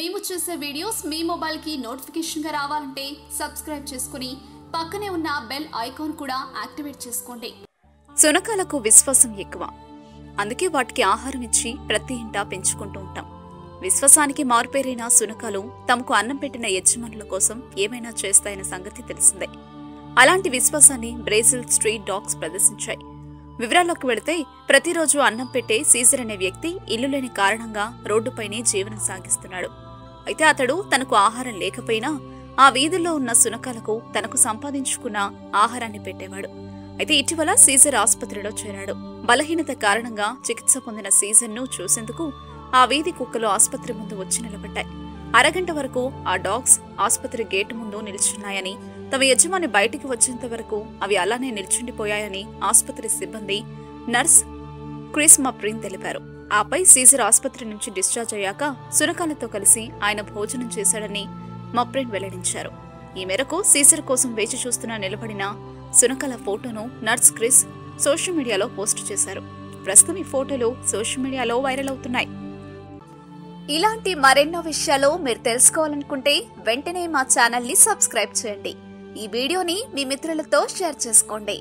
మేము చేసే వీడియోస్ మీ మొబైల్కి నోటిఫికేషన్గా రావాలంటే సబ్స్క్రైబ్ చేసుకుని పక్కనే ఉన్న బెల్ ఐకాన్ కూడా యాక్టివేట్ చేసుకోండి. శునకాలకు విశ్వాసం ఎక్కువ. అందుకే వాటికి ఆహారం ఇచ్చి ప్రతి ఇంటా పెంచుకుంటూ ఉంటాం. విశ్వాసానికి మారుపేరైన శునకాలు తమకు అన్నం పెట్టిన యజమానుల కోసం ఏమైనా చేస్తాయన్న సంగతి తెలిసిందే. అలాంటి విశ్వాసాన్ని బ్రెజిల్ స్ట్రీట్ డాగ్స్ ప్రదర్శించాయి. వివరాల్లోకి వెళితే ప్రతిరోజు అన్నం పెట్టే సీజర్ అనే వ్యక్తి ఇల్లు లేని కారణంగా రోడ్డుపైనే జీవనం సాగిస్తున్నాడు. అయితే అతడు తనకు ఆహారం లేకపోయినా ఆ వీధుల్లో ఉన్న శునకాలకు తనకు సంపాదించుకున్న ఆహారాన్ని పెట్టేవాడు. అయితే ఇటీవల సీజర్ ఆసుపత్రిలో చేరాడు. బలహీనత కారణంగా చికిత్స పొందిన సీజర్ను చూసేందుకు ఆ వీధి కుక్కలు ఆసుపత్రి ముందు వచ్చి నిలబడ్డాయి. అరగంట వరకు ఆ డాగ్స్ ఆసుపత్రి గేటు ముందు నిల్చున్నాయని తమ యజమాని బయటికి వచ్చేంత వరకు అవి అలానే నిల్చుండిపోయాయని ఆసుపత్రి సిబ్బంది నర్స్ క్రిస్ మప్రీన్ తెలిపారు. ఆపై సీజర్ ఆసుపత్రి నుంచి డిశ్చార్జ్ అయ్యాక సునకాలతో కలిసి ఆయన భోజనం చేశాడని మప్రిన్ వెల్లడించారు. ఈ మేరకు సీజర్ కోసం వేచి చూస్తున్న నిలబడిన సునకాల ఫోటోను నర్స్ క్రిస్ సోషల్ మీడియాలో పోస్ట్ చేశారు. ప్రస్తుతం ఈ ఫోటోలు సోషల్ మీడియాలో వైరల్ అవుతున్నాయి. ఇలాంటి మరెన్నో విషయాలు మీరు తెలుసుకోవాలనుకుంటే వెంటనే మా ఛానల్ని సబ్స్క్రైబ్ చేయండి. ఈ వీడియోని మీ మిత్రులతో షేర్ చేసుకోండి.